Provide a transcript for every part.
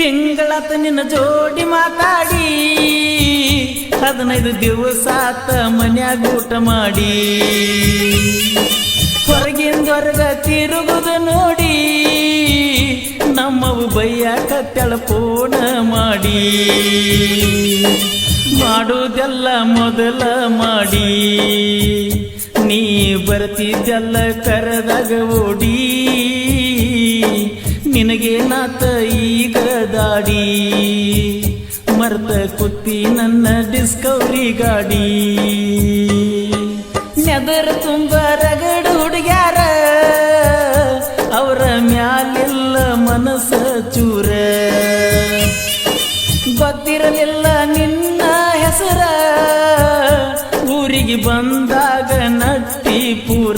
ತಿಂಗಳತ ನಿನ್ನ ಜೋಡಿ ಮಾತಾಡಿ ಹದಿನೈದು ದಿವಸ ಮನ್ಯಾಗ ಊಟ ಮಾಡಿ. ಹೊರಗಿಂದೊರಗ ತಿರುಗುದು ನೋಡಿ ನಮ್ಮವು ಬೈಯಾಕ ತೆಳಪೋಣ ಮಾಡಿ. ಮಾಡುವುದೆಲ್ಲ ಮೊದಲ ಮಾಡಿ. ನೀ ಬರ್ತಿದ್ದೆಲ್ಲ ಕರೆದಾಗ ಓಡಿ. ನಿನಗೇನಾತ ಈಗ ದಾಡಿ ಮರ್ತ ಕುತ್ತಿ ನನ್ನ ಡಿಸ್ಕವರಿ ಗಾಡಿ. ನೆದರ ತುಂಬ ರಗಡ ಹುಡುಗ್ಯಾರ. ಅವರ ಮ್ಯಾಲಿಲ್ಲ ಮನಸ್ಸ ಚೂರ. ಗೊತ್ತಿರಲಿಲ್ಲ ನಿನ್ನ ಹೆಸರ. ಊರಿಗೆ ಬಂದಾಗ ನಟ್ಟಿ ಪೂರ.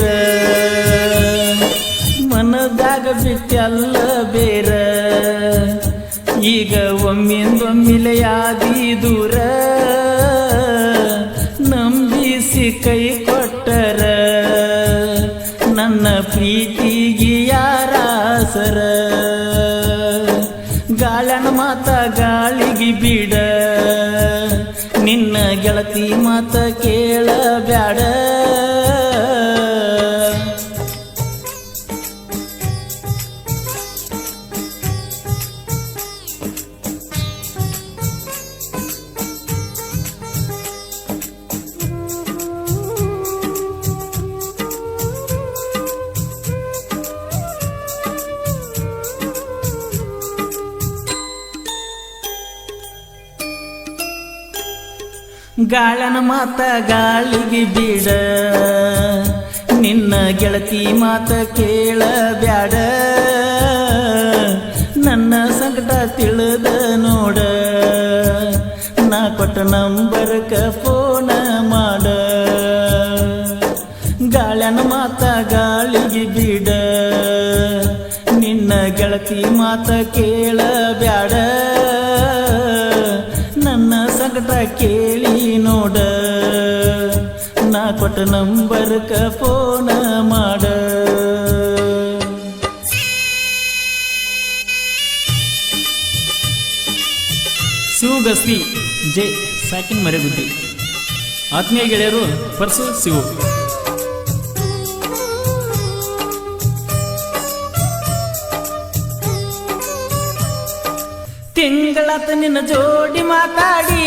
ಈಗ ಒಮ್ಮಿಂದೊಮ್ಮಿಲೆಯಾದಿ ದೂರ ನಂಬಿಸಿ ಕೈ ಕೊಟ್ಟರ, ನನ್ನ ಪ್ರೀತಿಗೆ ಯಾರಾಸರ. ಗಾಳನ ಮಾತ ಗಾಳಿಗೆ ಬಿಡ, ನಿನ್ನ ಗೆಳತಿ ಮಾತ ಕೇಳ ಗಾಳನ ಮಾತ ಗಾಳಿಗೆ ಬಿಡ. ನಿನ್ನ ಗೆಳತಿ ಮಾತ ಕೇಳ ಬ್ಯಾಡ ನನ್ನ ಸಂಕಟ ತಿಳಿದ ನೋಡ. ನಾ ಕೊಟ್ಟ ನಂಬರ್ಕ ಫೋನ ಮಾಡ. ಗಾಳನ ಮಾತ ಗಾಳಿಗೆ ಬಿಡ. ನಿನ್ನ ಗೆಳತಿ ಮಾತ ಕೇಳ ಬ್ಯಾಡ ನನ್ನ ಸಂಕಟ ಕೇಳಿ ಕೊಟ್ಟ ನಂಬರ್ಕ ಫೋನ ಮಾಡ. ಶಿವಗಸ್ತಿ ಜೆ ಸಾಕಿನ ಮರೆಗುದ್ದಿ. ಆತ್ಮೀಯ ಗೆಳೆಯರು, ಪರ್ಸು ಶಿವು ತಿಂಗಳ ನಿನ್ನ ಜೋಡಿ ಮಾತಾಡಿ.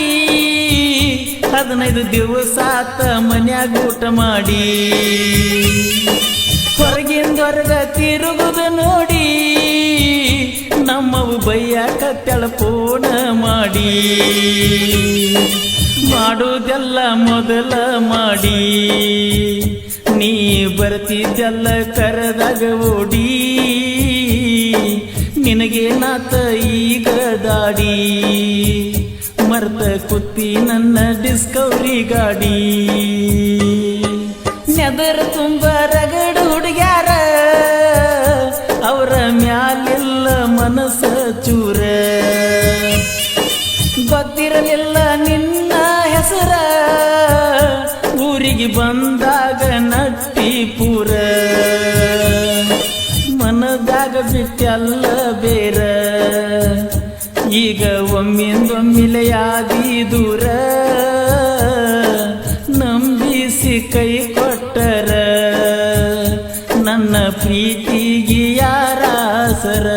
ಹದಿನೈದು ದಿವಸ ಆತ ಮನ್ಯಾಗ ಊಟ ಮಾಡಿ. ಹೊರಗಿಂದೊರಗ ತಿರುಗುದು ನೋಡಿ, ನಮ್ಮವು ಬೈಯಾಕ ತೆಳಪೋಣ ಮಾಡಿ. ಮಾಡುದೆಲ್ಲ ಮೊದಲ ಮಾಡಿ, ನೀ ಬರ್ತಿದ್ದೆಲ್ಲ ಕರೆದಾಗ ಓಡಿ. ನಿನಗೇನಾತ ಈಗ ದಾಡಿ? ಮರ್ತ ಕುತ್ತಿ ನನ್ನ ಡಿಸ್ಕವರಿ ಗಾಡಿ. ನೆದರ್ ತುಂಬ ರಗಡ ಹುಡುಗ್ಯಾರ, ಅವರ ಮ್ಯಾಲಿಲ್ಲ ಮನಸ್ಸ ಚೂರ. ಗೊತ್ತಿರಲಿಲ್ಲ ನಿನ್ನ ಹೆಸರ, ಊರಿಗೆ ಬಂದಾಗ ನಟ್ಟಿ ಪೂರ. ಮನದಾಗ ಬಿಟ್ಟಲ್ಲ ಒಮ್ಮಿಂದೊಮ್ಮಿಲೆಯಾದಿ ದೂರ ನಂಬಿಸಿ ಕೈ ಕೊಟ್ಟರ. ನನ್ನ ಪ್ರೀತಿಗೆ ಯಾರಾಸರ.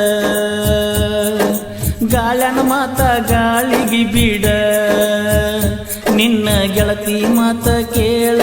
ಗಾಳನ ಮಾತ ಗಾಳಿಗೆ ಬಿಡ. ನಿನ್ನ ಗೆಳತಿ ಮಾತ ಕೇಳ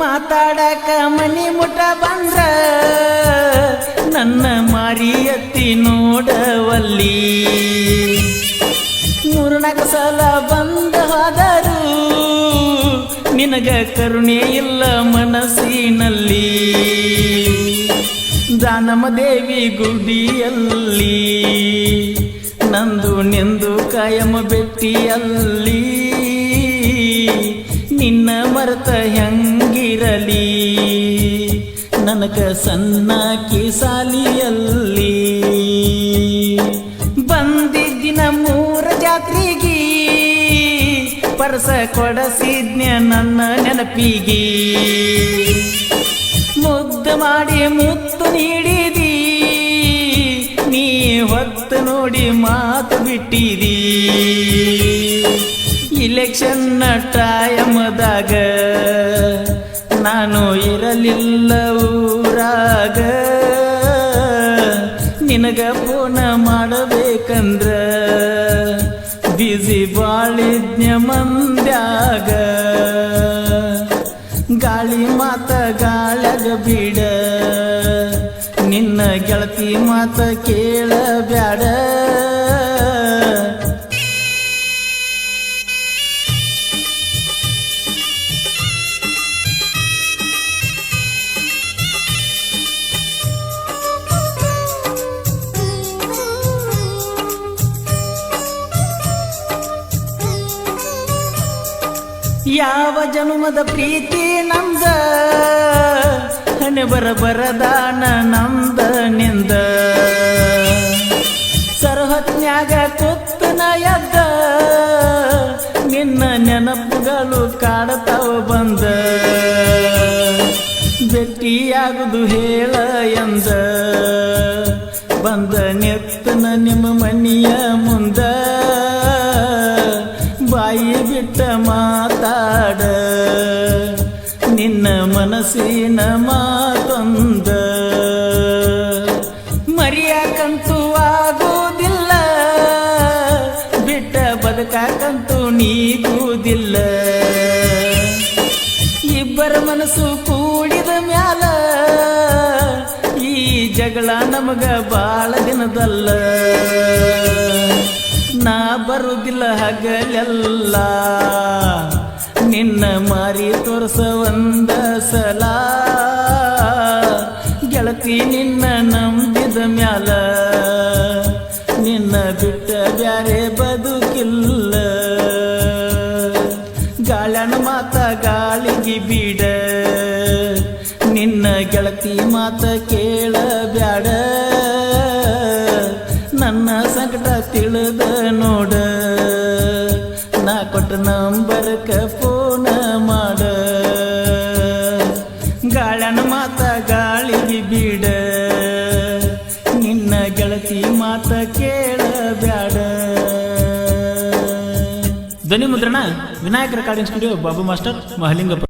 ಮಾತಾಡಕ ಮನಿ ಮುಟ ಬಂದ್ರ ನನ್ನ ಮಾರಿ ಎತ್ತಿ ನೋಡವಲ್ಲಿ. ಮೂರ್ನಾಲ್ಕು ಸಲ ಬಂದ ಹೋದರು, ನಿನಗ ಕರುಣೆ ಇಲ್ಲ ಮನಸ್ಸಿನಲ್ಲಿ. ದಾನಮ ದೇವಿ ಗುಡಿಯಲ್ಲಿ, ನಂದು ನೆಂದು ಕಾಯಮ ಬೆಟ್ಟಿಯಲ್ಲಿ. ಮರೆತ ಹೆಂಗಿರಲಿ? ನನಗ ಸಣ್ಣ ಕಿಸಾಲಿಯಲ್ಲಿ ಬಂದಿದ್ದಿನ ಮೂರ ಜಾತ್ರೆಗಿ ಪರಸ ಕೊಡಸಿದ್ನ ನನ್ನ ನೆನಪಿಗಿ. ಮುದ್ದು ಮಾಡಿ ಮುತ್ತು ನೀಡಿದಿ, ನೀ ಹೊತ್ತು ನೋಡಿ ಮಾತು ಬಿಟ್ಟಿದಿ. ಇಲೆಕ್ಷನ್ ಟೈಮದಾಗ ನಾನು ಇರಲಿಲ್ಲ ಊರಾಗ. ನಿನಗ ಫೋನ ಮಾಡಬೇಕಂದ್ರ ಬಿಸಿ ಬಾಳಿದ್ಯ ಮಂದ್ಯಾಗ. ಗಾಳಿ ಮಾತ ಗಾಳಗ ಬಿಡ. ನಿನ್ನ ಗೆಳತಿ ಮಾತ ಕೇಳ ಯಾವ ಜನುಮದ ಪ್ರೀತಿ ನಮ್ದ ಹಣೆ ಬರ ಬರದಾನ ನಂದ ನಿಂದ? ಸರಹತ್ನ್ಯಾಗ ಕುತ್ತನ ಎದ್ದ? ನಿನ್ನ ನೆನಪುಗಳು ಕಾಡತಾವ ಬಂದ? ಭೇಟಿಯಾಗುದು ಹೇಳ ಎಂದ? ನಿನ್ನ ಮನಸ್ಸಿನ ಮಾತೊಂದ. ಮರಿಯಾಕಂತೂ ಆಗೋದಿಲ್ಲ ಬಿಟ್ಟ ಬದುಕಾಕಂತೂ ನೀಗುವುದಿಲ್ಲ. ಇಬ್ಬರ ಮನಸ್ಸು ಕೂಡಿದ ಮ್ಯಾಲ, ಈ ಜಗಳ ನಮಗ ಬಾಳ ದಿನದಲ್ಲ. ನಾ ಬರುವುದಿಲ್ಲ ಹಗಲೆಲ್ಲ. ನಿನ್ನ ಮಾರಿ ತೋರಿಸ ಒಂದ ಸಲ. ಗೆಳತಿ ನಿನ್ನ ನಂಬಿದ ಮ್ಯಾಲ. ನಿನ್ನ ಬಿಟ್ಟ ಬ್ಯಾರೆ ಬದುಕಿಲ್ಲ. ಗಾಳನ ಮಾತ ಗಾಳಿಗೆ ಬೀಡ. ನಿನ್ನ ಗೆಳತಿ ಮಾತ ಕೇಳ Vinayaka recording studio Babu master Mahalingapura